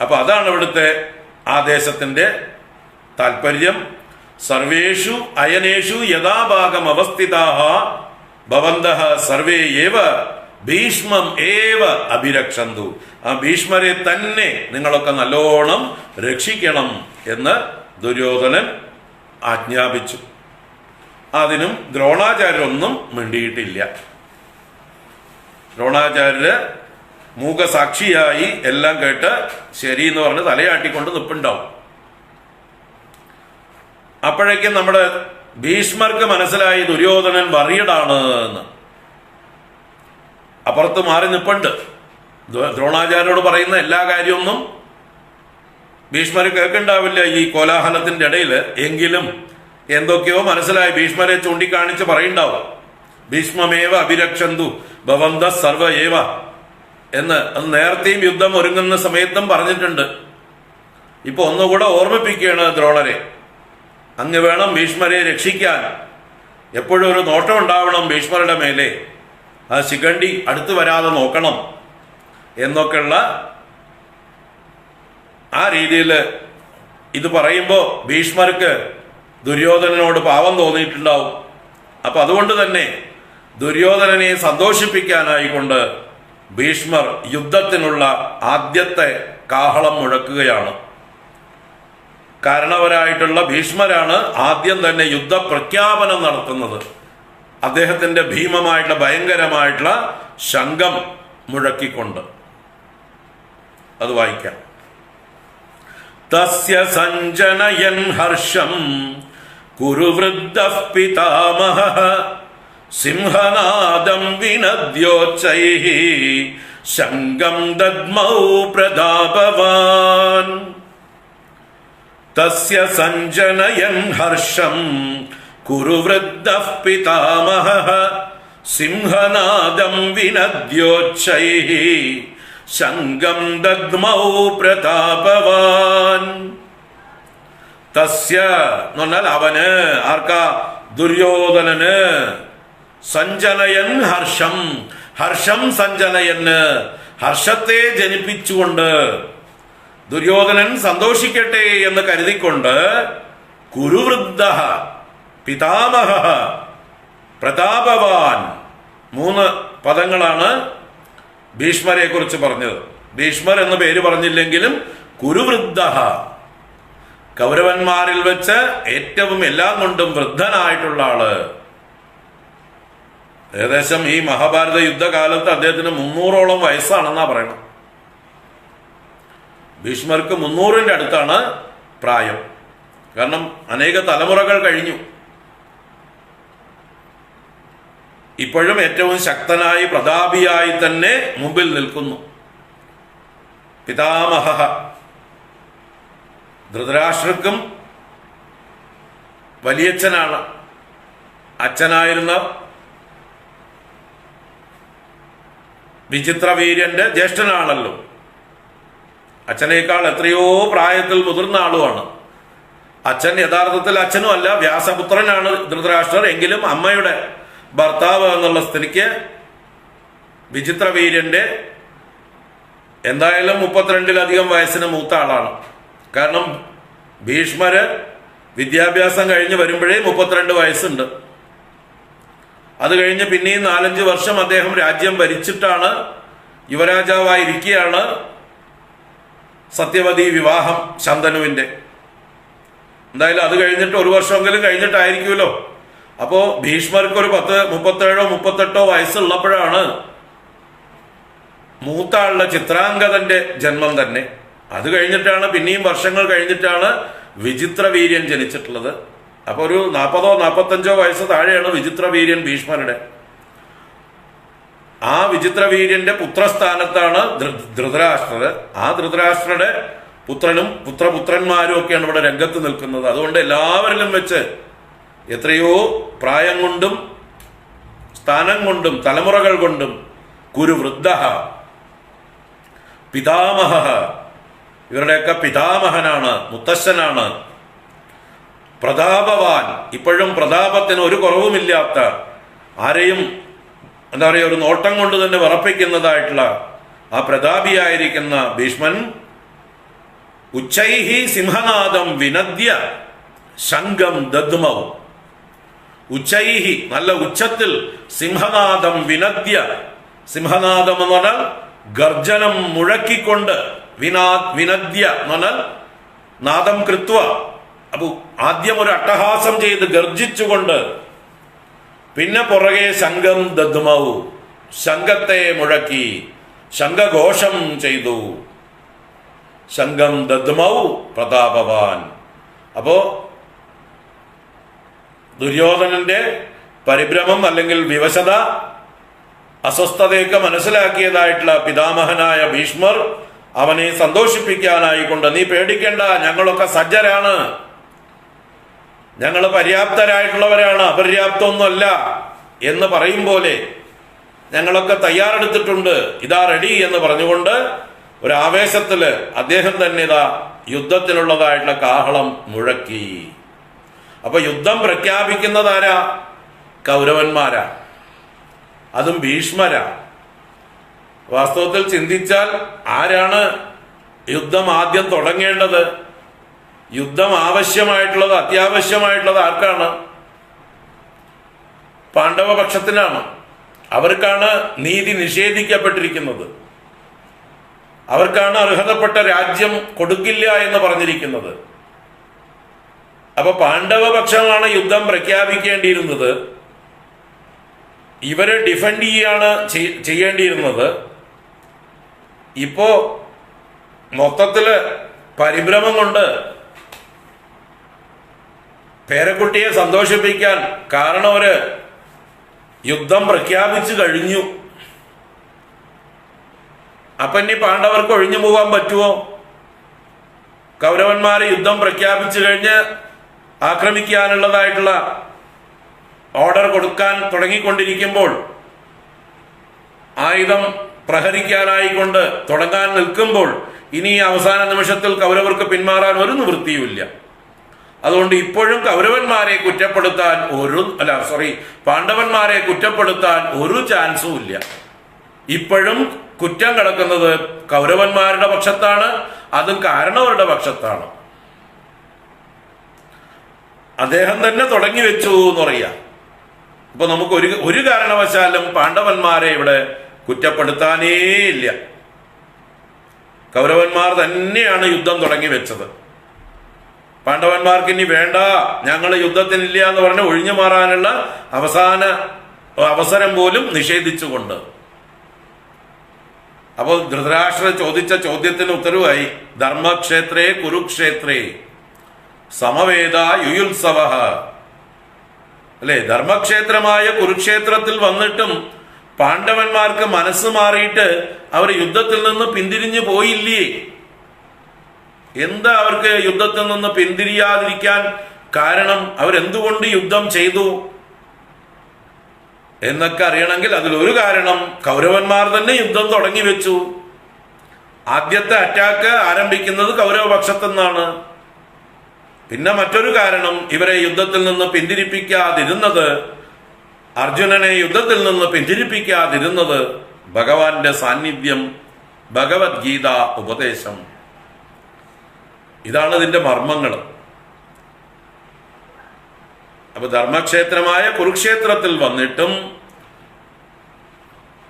അപ്പൊ അതാണ് ഇവിടുത്തെ ആദേശത്തിന്റെ താല്പര്യം സർവേഷു അയനേഷു യഥാഭാഗം അവസ്ഥിതാഹ സർവേ ഏവ ഭീഷ്മം ഏവ അഭിരക്ഷന്തു. ആ ഭീഷ്മരെ തന്നെ നിങ്ങളൊക്കെ നല്ലോണം രക്ഷിക്കണം എന്ന് ദുര്യോധനൻ ആജ്ഞാപിച്ചു. അതിനും ദ്രോണാചാര്യരൊന്നും മിണ്ടിയിട്ടില്ല. ദ്രോണാചാര്യര് മൂകസാക്ഷിയായി എല്ലാം കേട്ട് ശരി എന്ന് പറഞ്ഞ് തലയാട്ടിക്കൊണ്ട് നിപ്പുണ്ടാവും. അപ്പോഴേക്കും നമ്മുടെ ഭീഷ്മർക്ക് മനസ്സിലായി ദുര്യോധനൻ വറിയടാണ് എന്ന് അപ്പുറത്ത് മാറി നിപ്പുണ്ട്. ദ്രോ- ദ്രോണാചാര്യോട് പറയുന്ന എല്ലാ കാര്യമൊന്നും ഭീഷ്മർ കേൾക്കണ്ടാവില്ല ഈ കോലാഹലത്തിന്റെ ഇടയിൽ എങ്കിലും എന്തൊക്കെയോ മനസ്സിലായി ഭീഷ്മരെ ചൂണ്ടിക്കാണിച്ച് പറയുണ്ടാവും. ഭീഷ്മമേവ അഭിരക്ഷന്തു ഭവന്ത സർവ ഏവ. എന്ന് അത് നേരത്തെയും യുദ്ധം ഒരുങ്ങുന്ന സമയത്തും പറഞ്ഞിട്ടുണ്ട്. ഇപ്പൊ ഒന്നുകൂടെ ഓർമ്മിപ്പിക്കുകയാണ് ദ്രോണരെ. അങ്ങ് വേണം ഭീഷ്മരെ രക്ഷിക്കാൻ. എപ്പോഴും ഒരു നോട്ടം ഉണ്ടാവണം ഭീഷ്മരുടെ മേലെ. ആ ശിഖണ്ഡി അടുത്തു വരാതെ നോക്കണം എന്നൊക്കെയുള്ള ആ രീതിയിൽ ഇത് പറയുമ്പോൾ ഭീഷ്മർക്ക് ദുര്യോധനനോട് പാവം തോന്നിയിട്ടുണ്ടാവും. അപ്പൊ അതുകൊണ്ട് തന്നെ ദുര്യോധനനെ സന്തോഷിപ്പിക്കാനായിക്കൊണ്ട് ഭീഷ്മർ യുദ്ധത്തിനുള്ള ആദ്യത്തെ കാഹളം മുഴക്കുകയാണ്. കാരണവരായിട്ടുള്ള ഭീഷ്മരാണ് ആദ്യം തന്നെ യുദ്ധപ്രഖ്യാപനം നടത്തുന്നത്. അദ്ദേഹത്തിന്റെ ഭീമമായിട്ടുള്ള ഭയങ്കരമായിട്ടുള്ള ശംഖം മുഴക്കിക്കൊണ്ട്. അത് വായിക്കാം. തസ്യ സഞ്ജനയൻ ഹർഷം കുരുവൃദ്ധ പിതാമഹ സിംഹനാദം വിനദ്യോച്ചൈ. ശംഖം ദദ്മൗ പ്രതാപവാൻ. തസ്യ സഞ്ജനയൻ ഹർഷം കുരുവൃദ്ധ പിതാമഹ. സിംഹനാദം വിനദ്യോച്ചൈ. ശംഖം ദദ്മൗ പ്രതാപവാൻ. തസ്യ എന്ന് പറഞ്ഞാൽ അവന് ആർക്കാ? ദുര്യോധനന് സഞ്ജനയൻ ഹർഷം. ഹർഷം സഞ്ചലയന് ഹർഷത്തെ ജനിപ്പിച്ചുകൊണ്ട് ദുര്യോധനൻ സന്തോഷിക്കട്ടെ എന്ന് കരുതിക്കൊണ്ട് കുരുവൃദ്ധ പിതാമഹ പ്രതാപവാൻ മൂന്ന് പദങ്ങളാണ് ഭീഷ്മരെ കുറിച്ച് പറഞ്ഞത്. ഭീഷ്മർ എന്ന പേര് പറഞ്ഞില്ലെങ്കിലും കുരുവൃദ്ധ. കൗരവന്മാരിൽ വെച്ച് ഏറ്റവും എല്ലാം കൊണ്ടും വൃദ്ധനായിട്ടുള്ള ആൾ. ഏകദേശം ഈ മഹാഭാരത യുദ്ധകാലത്ത് അദ്ദേഹത്തിന് മുന്നൂറോളം വയസ്സാണെന്നാ പറയണം. ഭീഷ്മർക്ക് മുന്നൂറിന്റെ അടുത്താണ് പ്രായം. കാരണം അനേക തലമുറകൾ കഴിഞ്ഞു. ഇപ്പോഴും ഏറ്റവും ശക്തനായി പ്രതാപിയായി തന്നെ മുമ്പിൽ നിൽക്കുന്നു. പിതാമഹ. ധൃതരാഷ്ട്രക്കും വലിയച്ഛനാണ്. അച്ഛനായിരുന്ന വിചിത്രവീര്യന്റെ ജ്യേഷ്ഠനാണല്ലോ. അച്ഛനേക്കാൾ എത്രയോ പ്രായത്തിൽ മുതിർന്ന ആളുമാണ്. അച്ഛൻ യഥാർത്ഥത്തിൽ അച്ഛനും അല്ല വ്യാസപുത്രനാണ് ധൃതരാഷ്ട്രർ. എങ്കിലും അമ്മയുടെ ഭർത്താവ് എന്നുള്ള സ്ഥിതിക്ക് വിചിത്രവീര്യന്റെ എന്തായാലും മുപ്പത്തിരണ്ടിലധികം വയസ്സിന് മൂത്ത ആളാണ്. കാരണം ഭീഷ്മര് വിദ്യാഭ്യാസം കഴിഞ്ഞ് വരുമ്പോഴേ മുപ്പത്തിരണ്ട് വയസ്സുണ്ട്. അത് കഴിഞ്ഞ് പിന്നെയും നാലഞ്ച് വർഷം അദ്ദേഹം രാജ്യം ഭരിച്ചിട്ടാണ് യുവരാജാവായിരിക്കുകയാണ് സത്യവതി വിവാഹം ശാന്തനുവിന്റെ. എന്തായാലും അത് കഴിഞ്ഞിട്ട് ഒരു വർഷമെങ്കിലും കഴിഞ്ഞിട്ടായിരിക്കുമല്ലോ. അപ്പോൾ ഭീഷ്മർക്ക് ഒരു പത്ത് മുപ്പത്തേഴോ മുപ്പത്തെട്ടോ വയസ്സുള്ളപ്പോഴാണ് മൂത്ത ആളുടെ ചിത്രാംഗതന്റെ ജന്മം തന്നെ. അത് കഴിഞ്ഞിട്ടാണ് പിന്നെയും വർഷങ്ങൾ കഴിഞ്ഞിട്ടാണ് വിചിത്രവീര്യൻ ജനിച്ചിട്ടുള്ളത്. അപ്പൊ ഒരു നാൽപ്പതോ നാൽപ്പത്തഞ്ചോ വയസ്സ് താഴെയാണ് വിചിത്രവീര്യൻ ഭീഷ്മരുടെ. ആ വിചിത്രവീര്യന്റെ പുത്രസ്ഥാനത്താണ് ധൃതരാഷ്ട്രർ ആ ധൃതരാഷ്ട്രയുടെ പുത്രനും പുത്രപുത്രന്മാരും ഒക്കെയാണ് ഇവിടെ രംഗത്ത് നിൽക്കുന്നത്. അതുകൊണ്ട് എല്ലാവരിലും വെച്ച് എത്രയോ പ്രായം കൊണ്ടും സ്ഥാനം കൊണ്ടും തലമുറകൾ കൊണ്ടും കുരുവൃദ്ധ പിതാമഹ ഇവരുടെയൊക്കെ പിതാമഹനാണ് മുത്തശ്ശനാണ് പ്രതാപവാൻ. ഇപ്പോഴും പ്രതാപത്തിന് ഒരു കുറവുമില്ലാത്ത ആരെയും എന്താ പറയുക ഒരു നോട്ടം കൊണ്ട് തന്നെ വിറപ്പിക്കുന്നതായിട്ടുള്ള ആ പ്രതാപിയായിരിക്കുന്ന ഭീഷ്മൻ ഉച്ചൈഹി സിംഹനാദം വിനദ്യ ശംഖം ദദ്മൗ. ഉച്ചൈഹി നല്ല ഉച്ചത്തിൽ സിംഹനാദം വിനദ്യ. സിംഹനാദം എന്ന് പറഞ്ഞാൽ ഗർജനം മുഴക്കിക്കൊണ്ട് വിനാ വിനദ്യ എന്ന് പറഞ്ഞാൽ നാദം കൃത്വ. അപ്പൊ ആദ്യം ഒരു അട്ടഹാസം ചെയ്ത് ഗർജിച്ചുകൊണ്ട് പിന്നെ പുറകെ ശംഖം ദദ്മൗ ശംഖത്തെ മുഴക്കി ശംഖഘോഷം ചെയ്തു. ശംഖം ദദ്മൗ പ്രതാപവാൻ. അപ്പോ ദുര്യോധനന്റെ പരിഭ്രമം അല്ലെങ്കിൽ വിവശത അസ്വസ്ഥതയൊക്കെ മനസ്സിലാക്കിയതായിട്ടുള്ള പിതാമഹനായ ഭീഷ്മർ അവനെ സന്തോഷിപ്പിക്കാനായിക്കൊണ്ട് നീ പേടിക്കേണ്ട ഞങ്ങളൊക്കെ സജ്ജരാണ്. ഞങ്ങൾ പര്യാപ്തരായിട്ടുള്ളവരാണ് അപര്യാപ്തമൊന്നുമല്ല എന്ന് പറയും പോലെ ഞങ്ങളൊക്കെ തയ്യാറെടുത്തിട്ടുണ്ട് ഇതാ റെഡി എന്ന് പറഞ്ഞുകൊണ്ട് ഒരു അദ്ദേഹം തന്നെ ഇതാ യുദ്ധത്തിനുള്ളതായിട്ടുള്ള കാഹളം മുഴക്കി. അപ്പൊ യുദ്ധം പ്രഖ്യാപിക്കുന്നതാരാ? കൗരവന്മാരാ. അതും ഭീഷ്മരാ. വാസ്തവത്തിൽ ചിന്തിച്ചാൽ ആരാണ് യുദ്ധം ആദ്യം തുടങ്ങേണ്ടത്? യുദ്ധം ആവശ്യമായിട്ടുള്ളത് അത്യാവശ്യമായിട്ടുള്ളത് ആർക്കാണ്? പാണ്ഡവപക്ഷത്തിനാണ്. അവർക്കാണ് നീതി നിഷേധിക്കപ്പെട്ടിരിക്കുന്നത്. അവർക്കാണ് അർഹതപ്പെട്ട രാജ്യം കൊടുക്കില്ല എന്ന് പറഞ്ഞിരിക്കുന്നത്. അപ്പൊ പാണ്ഡവപക്ഷമാണ് യുദ്ധം പ്രഖ്യാപിക്കേണ്ടിയിരുന്നത്. ഇവരെ ഡിഫെൻഡ് ചെയ്യാണ് ചെയ്- ചെയ്യേണ്ടിയിരുന്നത്. ഇപ്പോ മൊത്തത്തിൽ പരിഭ്രമം കൊണ്ട് പേരക്കുട്ടിയെ സന്തോഷിപ്പിക്കാൻ കാരണം ഒരു യുദ്ധം പ്രഖ്യാപിച്ചു കഴിഞ്ഞു. അപ്പൊ ഇനി പാണ്ഡവർക്ക് ഒഴിഞ്ഞു പോകാൻ പറ്റുമോ കൗരവന്മാര് യുദ്ധം പ്രഖ്യാപിച്ചു കഴിഞ്ഞ് ആക്രമിക്കാനുള്ളതായിട്ടുള്ള ഓർഡർ കൊടുക്കാൻ തുടങ്ങിക്കൊണ്ടിരിക്കുമ്പോൾ ആയുധം പ്രഹരിക്കാനായിക്കൊണ്ട് തുടങ്ങാൻ നിൽക്കുമ്പോൾ ഇനി അവസാന നിമിഷത്തിൽ കൗരവർക്ക് പിന്മാറാൻ ഒരു നിവൃത്തിയുമില്ല. അതുകൊണ്ട് ഇപ്പോഴും കൗരവന്മാരെ കുറ്റപ്പെടുത്താൻ ഒരു അല്ല സോറി പാണ്ഡവന്മാരെ കുറ്റപ്പെടുത്താൻ ഒരു ചാൻസും ഇല്ല. ഇപ്പോഴും കുറ്റം കിടക്കുന്നത് കൗരവന്മാരുടെ പക്ഷത്താണ് അതും കാരണവരുടെ പക്ഷത്താണ്. അദ്ദേഹം തന്നെ തുടങ്ങി വെച്ചു എന്ന് പറയാം. അപ്പൊ നമുക്ക് ഒരു ഒരു കാരണവശാലും പാണ്ഡവന്മാരെ ഇവിടെ കുറ്റപ്പെടുത്താനേ ഇല്ല. കൗരവന്മാർ തന്നെയാണ് യുദ്ധം തുടങ്ങി വെച്ചത്. പാണ്ഡവന്മാർക്ക് ഇനി വേണ്ട. ഞങ്ങൾ യുദ്ധത്തിനില്ല എന്ന് പറഞ്ഞ് ഒഴിഞ്ഞു മാറാനുള്ള അവസാന അവസരം പോലും നിഷേധിച്ചുകൊണ്ട്. അപ്പോൾ ധൃതരാഷ്ട്ര ചോദിച്ച ചോദ്യത്തിന് ഉത്തരവായി. ധർമ്മക്ഷേത്രേ കുരുക്ഷേത്രേ സമവേദ യുയുത്സവ. അല്ലേ? ധർമ്മക്ഷേത്രമായ കുരുക്ഷേത്രത്തിൽ വന്നിട്ടും പാണ്ഡവന്മാർക്ക് മനസ്സ് മാറിയിട്ട് അവർ യുദ്ധത്തിൽ നിന്ന് പിന്തിരിഞ്ഞു പോയില്ലേ? എന്താ അവർക്ക് യുദ്ധത്തിൽ നിന്ന് പിന്തിരിയാതിരിക്കാൻ കാരണം? അവരെന്തുകൊണ്ട് യുദ്ധം ചെയ്തു? എന്നൊക്കെ അറിയണമെങ്കിൽ അതിലൊരു കാരണം കൗരവന്മാർ തന്നെ യുദ്ധം തുടങ്ങി വെച്ചു. ആദ്യത്തെ അറ്റാക്ക് ആരംഭിക്കുന്നത് കൗരവപക്ഷത്തുനിന്നാണ്. പിന്നെ മറ്റൊരു കാരണം ഇവരെ യുദ്ധത്തിൽ നിന്ന് പിന്തിരിപ്പിക്കാതിരുന്നത് അർജുനനെ യുദ്ധത്തിൽ നിന്ന് പിന്തിരിപ്പിക്കാതിരുന്നത് ഭഗവാന്റെ സാന്നിധ്യം ഭഗവത്ഗീത ഉപദേശം. ഇതാണ് ഇതിന്റെ മർമ്മങ്ങൾ. അപ്പൊ ധർമ്മക്ഷേത്രമായ കുരുക്ഷേത്രത്തിൽ വന്നിട്ടും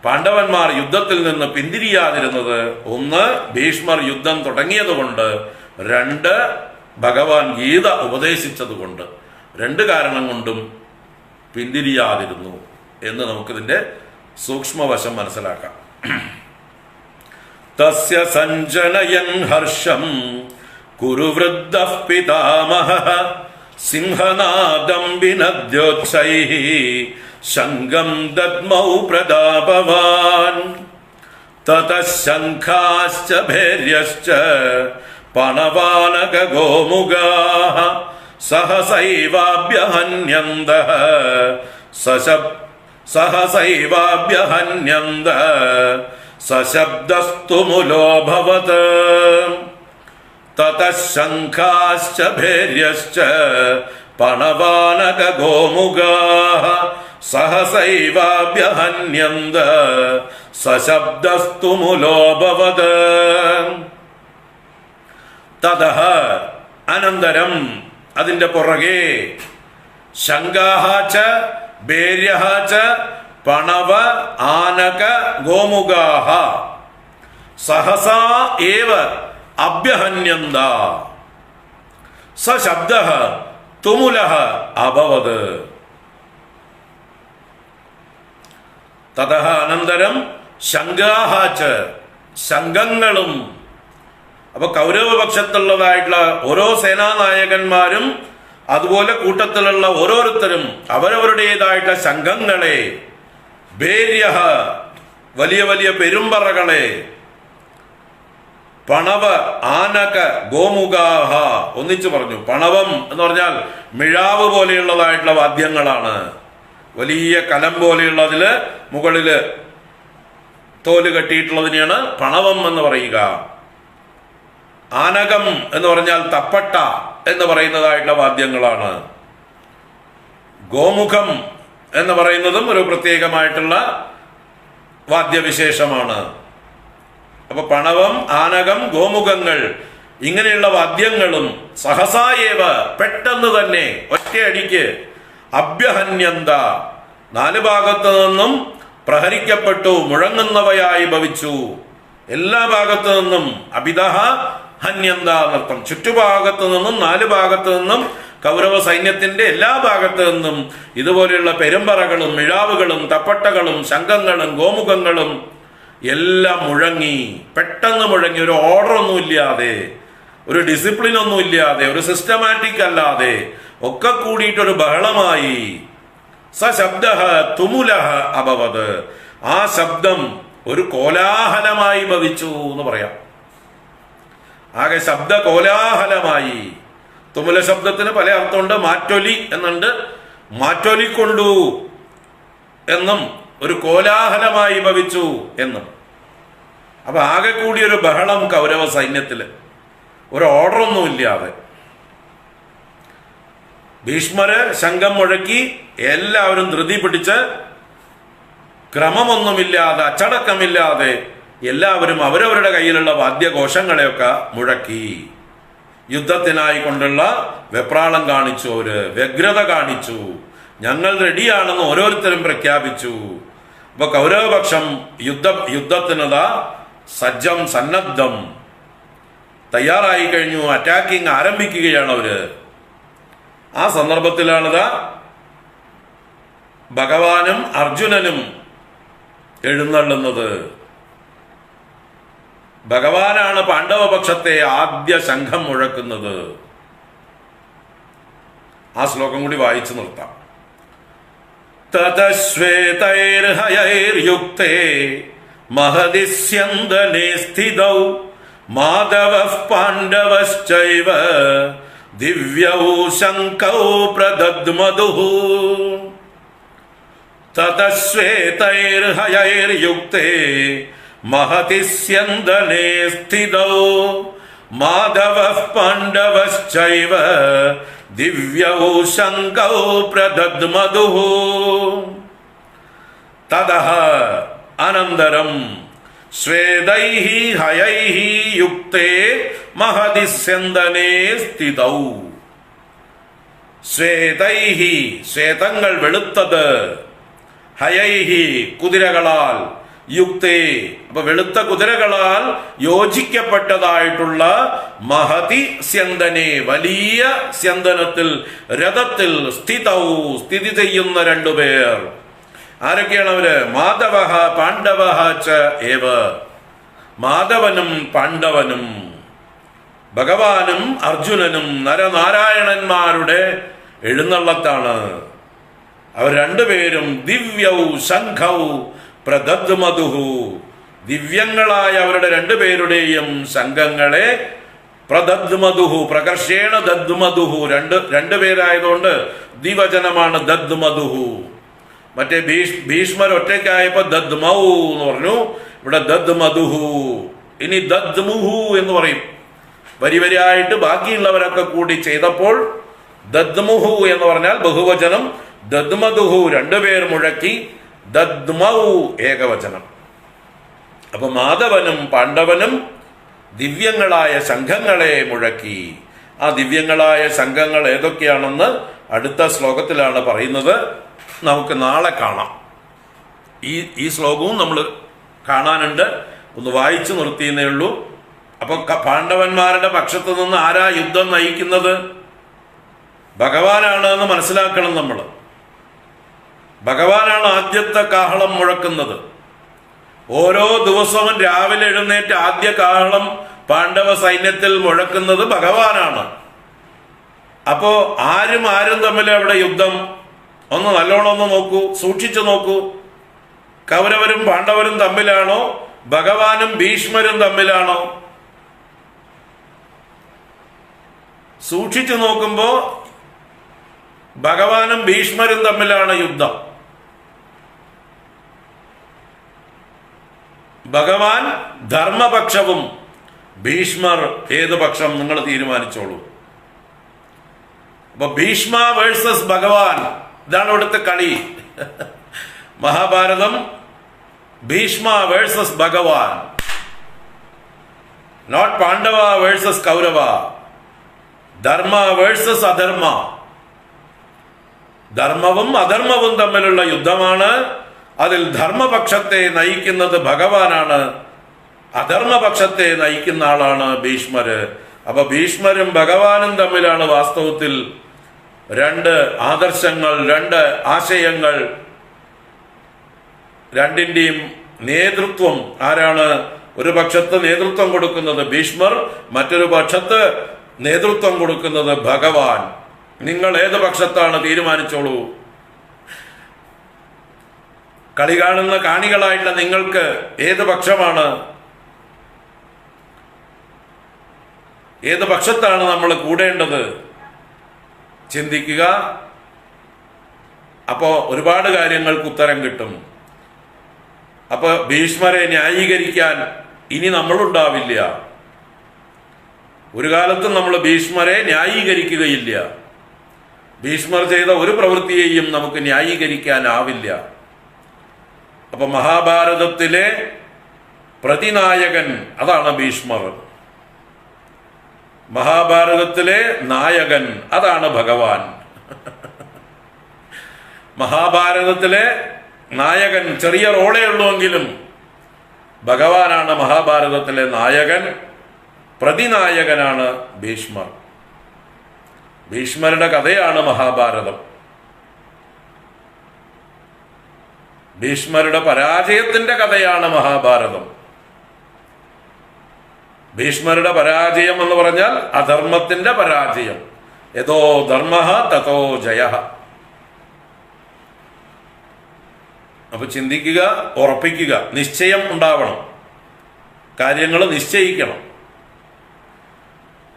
പാണ്ഡവന്മാർ യുദ്ധത്തിൽ നിന്ന് പിന്തിരിയാതിരുന്നത് ഒന്ന് ഭീഷ്മർ യുദ്ധം തുടങ്ങിയതുകൊണ്ട് രണ്ട് ഭഗവാൻ ഗീത ഉപദേശിച്ചതുകൊണ്ട് രണ്ട് കാരണം കൊണ്ടും പിന്തിരിയാതിരുന്നു എന്ന് നമുക്കിതിന്റെ സൂക്ഷ്മവശം മനസ്സിലാക്കാം. തസ്യ സഞ്ജനയൻ ഹർഷം കുരുവൃദ്ധ പിതാമഹ സിംഹനാദം വിനദ്യോത്സൈ ശംഖം ദദ്മൗ പ്രതാപവാൻ തതഃ ശംഖാശ്ച ഭേര്യശ്ച പണവാനകഗോമുഗാः सहसैवाभ्यहन्यन्दः സഹസൈവാഭ്യഹന്യന്ത സശബ്ദസ്തു മുലോഭവത് തതഃ ശംഖാശ്ച ഭേര്യശ്ച പണവാനകഗോമുഗാः സഹസൈവാഭ്യഹന്യന്ത സശബ്ദസ്തു മുലോഭവത്. തതഹ അനന്തരം അതിന്റെ പുറകെ ശങ്കാഹ ബേര്യഹാച്ച പണവ ആനക ഗോമുഖാഹ. സഹസാ അഭ്യഹന്യന്ത. സ തുമുലഹ തുമുല അഭവത്. തഥ അനന്തരം ശങ്കാഹാച്ച ശങ്കങ്ങളും അപ്പൊ കൗരവപക്ഷത്തുള്ളതായിട്ടുള്ള ഓരോ സേനാനായകന്മാരും അതുപോലെ കൂട്ടത്തിലുള്ള ഓരോരുത്തരും അവരവരുടേതായിട്ടുള്ള ഭേര്യ വലിയ വലിയ പെരുമ്പറകളെ പണവ ആനക ഗോമുഖാഹ. ഒന്നിച്ചു പറഞ്ഞു. പണവം എന്ന് പറഞ്ഞാൽ മിഴാവ് പോലെയുള്ളതായിട്ടുള്ള വാദ്യങ്ങളാണ്. വലിയ കലം പോലെയുള്ളതിൽ മുകളിൽ തോൽ കെട്ടിയിട്ടുള്ളതിനെയാണ് പണവം എന്ന് പറയുക. ആനകം എന്ന് പറഞ്ഞാൽ തപ്പട്ട എന്ന് പറയുന്നതായിട്ടുള്ള വാദ്യങ്ങളാണ്. ഗോമുഖം എന്ന് പറയുന്നതും ഒരു പ്രത്യേകമായിട്ടുള്ള വാദ്യവിശേഷമാണ്. അപ്പൊ പണവം ആനകം ഗോമുഖങ്ങൾ ഇങ്ങനെയുള്ള വാദ്യങ്ങളും സഹസായേവ പെട്ടെന്ന് തന്നെ ഒറ്റയടിക്ക് അഭ്യഹന്യന്ത. നാല് ഭാഗത്തു നിന്നും പ്രഹരിക്കപ്പെട്ടു മുഴങ്ങുന്നവയായി ഭവിച്ചു. എല്ലാ ഭാഗത്തു നിന്നും അഭിതഹ ഹന്യന്ത എന്നർത്ഥം ചുറ്റുഭാഗത്തു നിന്നും നാല് ഭാഗത്തു നിന്നും കൗരവ സൈന്യത്തിന്റെ എല്ലാ ഭാഗത്തു നിന്നും ഇതുപോലെയുള്ള പെരുമ്പറകളും മിഴാവുകളും തപ്പട്ടകളും ശംഖങ്ങളും ഗോമുഖങ്ങളും എല്ലാം മുഴങ്ങി പെട്ടെന്ന് മുഴങ്ങി. ഒരു ഓർഡർ ഒന്നും ഇല്ലാതെ ഒരു ഡിസിപ്ലിൻ ഒന്നും ഇല്ലാതെ ഒരു സിസ്റ്റമാറ്റിക് അല്ലാതെ ഒക്കെ കൂടിയിട്ടൊരു ബഹളമായി. സ ശബ്ദ തുമുലഹ അഭവത്. ആ ശബ്ദം ഒരു കോലാഹലമായി ഭവിച്ചു എന്ന് പറയാം. ആകെ ശബ്ദ കോലാഹലമായി. തുമുല ശബ്ദത്തിന് പല അർത്ഥമുണ്ട്. മാറ്റൊലി എന്നുണ്ട്. മാറ്റൊലിക്കൊണ്ടു എന്നും ഒരു കോലാഹലമായി ഭവിച്ചു എന്ന്. അപ്പൊ ആകെ കൂടി ഒരു ബഹളം കൗരവ സൈന്യത്തിൽ. ഒരു ഓർഡറൊന്നും ഇല്ലാതെ ഭീഷ്മര് ശംഖം മുഴക്കി എല്ലാവരും ധൃതി പിടിച്ച് ക്രമമൊന്നുമില്ലാതെ അച്ചടക്കമില്ലാതെ എല്ലാവരും അവരവരുടെ കയ്യിലുള്ള വാദ്യഘോഷങ്ങളെയൊക്കെ മുഴക്കി. യുദ്ധത്തിനായി കൊണ്ടുള്ള വെപ്രാളം കാണിച്ചു അവർ വ്യഗ്രത കാണിച്ചു. ഞങ്ങൾ റെഡിയാണെന്ന് ഓരോരുത്തരും പ്രഖ്യാപിച്ചു. അപ്പൊ കൗരവപക്ഷം യുദ്ധ യുദ്ധത്തിനതാ സജ്ജം സന്നദ്ധം. തയ്യാറായി കഴിഞ്ഞു അറ്റാക്കിംഗ് ആരംഭിക്കുകയാണ് അവർ. ആ സന്ദർഭത്തിലാണിതാ ഭഗവാനും അർജുനനും എഴുന്നള്ളുന്നത്. ഭഗവാനാണ് പാണ്ഡവപക്ഷത്തെ ആദ്യ ശംഖം മുഴക്കുന്നത്. ആ ശ്ലോകം കൂടി വായിച്ചു നിർത്താം. തദശ്വേതൈർഹയൈർയുക്തേ. മഹതിസ്യന്തനെ സ്ഥിതൗ. മാധവ പാണ്ഡവശ്ചൈവ. ദിവ്യൗ ശങ്കൗ പ്രദദ്മധു തതശ്വേതൈർഹയൈർയുക്തേ മഹതിസ്യന്തനെ സ്ഥിതൗ. മാധവ പാണ്ഡവശ്ചൈവ. दिव्यौ शङ्कौ प्रदद्मधुः ततः अनन्तरम् स्वेदैः हयैः युक्ते महति स्यन्दने स्थितौ സ്വേതൈഹി ശ്വേതങ്ങൾ വെളുത്തത് ഹയൈഹി കുതിരകളാൽ യുക്തേ. അപ്പൊ വെളുത്ത കുതിരകളാൽ യോജിക്കപ്പെട്ടതായിട്ടുള്ള മഹതി സ്യന്തനെ വലിയ സ്യന്തനത്തിൽ രഥത്തിൽ സ്ഥിതൗ സ്ഥിതി ചെയ്യുന്ന രണ്ടുപേർ ആരൊക്കെയാണ് അവർ? മാധവ പാണ്ഡവ ച ഏവ. മാധവനും പാണ്ഡവനും ഭഗവാനും അർജുനനും നരനാരായണന്മാരുടെ എഴുന്നള്ളത്താണ്. അവർ രണ്ടുപേരും ദിവ്യൗ ശംഖൗ പ്രദദ്മധുഹു ദിവ്യങ്ങളായ അവരുടെ രണ്ടുപേരുടെയും സംഘങ്ങളെ പ്രദദ്മധുഹു പ്രകർഷേണ ദദ്മധുഹു രണ്ട് രണ്ടു പേരായതുകൊണ്ട് ദിവചനമാണ് ദദ്മധുഹു മറ്റേ ഭീഷ് ഭീഷ്മർ ഒറ്റയ്ക്കായപ്പോ ദദ്മൗ എന്ന് പറഞ്ഞു. ഇവിടെ ദദ്മധുഹു ഇനി ദദ്മുഹു എന്ന് പറയും. വരി വരിയായിട്ട് ബാക്കിയുള്ളവരൊക്കെ കൂടി ചെയ്തപ്പോൾ ദദ്മുഹു എന്ന് പറഞ്ഞാൽ ബഹുവചനം ദദ്മധുഹു രണ്ടുപേർ മുഴക്കി ദദ്മൗ ഏകവചനം. അപ്പൊ മാധവനും പാണ്ഡവനും ദിവ്യങ്ങളായ സംഘങ്ങളെ മുഴക്കി. ആ ദിവ്യങ്ങളായ സംഘങ്ങൾ ഏതൊക്കെയാണെന്ന് അടുത്ത ശ്ലോകത്തിലാണ് പറയുന്നത്. നമുക്ക് നാളെ കാണാം. ഈ ഈ ശ്ലോകവും നമ്മൾ കാണാനുണ്ട്. ഒന്ന് വായിച്ചു നിർത്തിയെന്നേ ഉള്ളൂ. അപ്പൊ പാണ്ഡവന്മാരുടെ പക്ഷത്ത് നിന്ന് ആരാ യുദ്ധം നയിക്കുന്നത്? ഭഗവാനാണ് എന്ന് മനസ്സിലാക്കണം നമ്മൾ ഭഗവാനാണ് ആദ്യത്തെ കാഹളം മുഴക്കുന്നത്. ഓരോ ദിവസവും രാവിലെ എഴുന്നേറ്റ് ആദ്യ കാഹളം പാണ്ഡവ സൈന്യത്തിൽ മുഴക്കുന്നത് ഭഗവാനാണ്. അപ്പോ ആരും ആരും തമ്മിൽ അവിടെ യുദ്ധം. ഒന്ന് നല്ലോണം ഒന്ന് നോക്കൂ സൂക്ഷിച്ചു നോക്കൂ. കൗരവരും പാണ്ഡവരും തമ്മിലാണോ? ഭഗവാനും ഭീഷ്മരും തമ്മിലാണോ? സൂക്ഷിച്ചു നോക്കുമ്പോ ഭഗവാനും ഭീഷ്മരും തമ്മിലാണ് യുദ്ധം. ഭഗവാൻ ധർമ്മപക്ഷവും ഭീഷ്മർ ഏത് പക്ഷം നിങ്ങൾ തീരുമാനിച്ചോളൂ. അപ്പൊ ഭീഷ്മ വേഴ്സസ് ഭഗവാൻ ഇതാണ് ഇവിടുത്തെ കളി. മഹാഭാരതം ഭീഷ്മ വേഴ്സസ് ഭഗവാൻ. Not Pandava versus Kaurava dharma versus adharma. ധർമ്മവും അധർമ്മവും തമ്മിലുള്ള യുദ്ധമാണ്. അതിൽ ധർമ്മപക്ഷത്തെ നയിക്കുന്നത് ഭഗവാനാണ്. അധർമ്മപക്ഷത്തെ നയിക്കുന്ന ആളാണ് ഭീഷ്മര്. അപ്പൊ ഭീഷ്മരും ഭഗവാനും തമ്മിലാണ് വാസ്തവത്തിൽ രണ്ട് ആദർശങ്ങൾ രണ്ട് ആശയങ്ങൾ. രണ്ടിന്റെയും നേതൃത്വം ആരാണ്? ഒരു പക്ഷത്ത് നേതൃത്വം കൊടുക്കുന്നത് ഭീഷ്മർ മറ്റൊരു പക്ഷത്ത് നേതൃത്വം കൊടുക്കുന്നത് ഭഗവാൻ. നിങ്ങൾ ഏത് പക്ഷത്താണ് തീരുമാനിച്ചോളൂ? കളി കാണുന്ന കാണികളായിട്ടുള്ള നിങ്ങൾക്ക് ഏത് പക്ഷമാണ്? ഏത് പക്ഷത്താണ് നമ്മൾ കൂടേണ്ടത്? ചിന്തിക്കുക. അപ്പോൾ ഒരുപാട് കാര്യങ്ങൾക്ക് ഉത്തരം കിട്ടും. അപ്പൊ ഭീഷ്മരെ ന്യായീകരിക്കാൻ ഇനി നമ്മളുണ്ടാവില്ല. ഒരു കാലത്തും നമ്മൾ ഭീഷ്മരെ ന്യായീകരിക്കുകയില്ല. ഭീഷ്മർ ചെയ്ത ഒരു പ്രവൃത്തിയെയും നമുക്ക് ന്യായീകരിക്കാനാവില്ല. അപ്പൊ മഹാഭാരതത്തിലെ പ്രതിനായകൻ അതാണ് ഭീഷ്മർ. മഹാഭാരതത്തിലെ നായകൻ അതാണ് ഭഗവാൻ. മഹാഭാരതത്തിലെ നായകൻ ചെറിയ റോളേ ഉള്ളുവെങ്കിലും ഭഗവാനാണ് മഹാഭാരതത്തിലെ നായകൻ പ്രതിനായകനാണ് ഭീഷ്മർ. ഭീഷ്മരുടെ കഥയാണ് മഹാഭാരതം. ഭീഷ്മരുടെ പരാജയത്തിന്റെ കഥയാണ് മഹാഭാരതം. ഭീഷ്മരുടെ പരാജയം എന്ന് പറഞ്ഞാൽ അധർമ്മത്തിന്റെ പരാജയം. യഥോ ധർമ്മ തഥോ ജയ. അപ്പൊ ചിന്തിക്കുക ഉറപ്പിക്കുക നിശ്ചയം ഉണ്ടാവണം. കാര്യങ്ങൾ നിശ്ചയിക്കണം.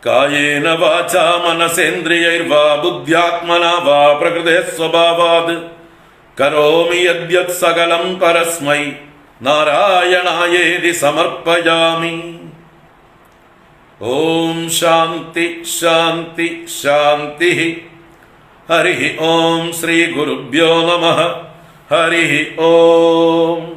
காயேன வாச்சா மனசேந்திரியைர்வா புத்தியாத்மனா வா பிரகிருதே ஸ்வபாவாத் கரோமி யத்யத் சகலம் பரஸ்மை நாராயணாயேதி சமர்ப்பயாமி ஓம் சாந்தி சாந்தி சாந்தி ஹரி ஓம் ஸ்ரீ குருப்யோ நம ஹரி ஓம்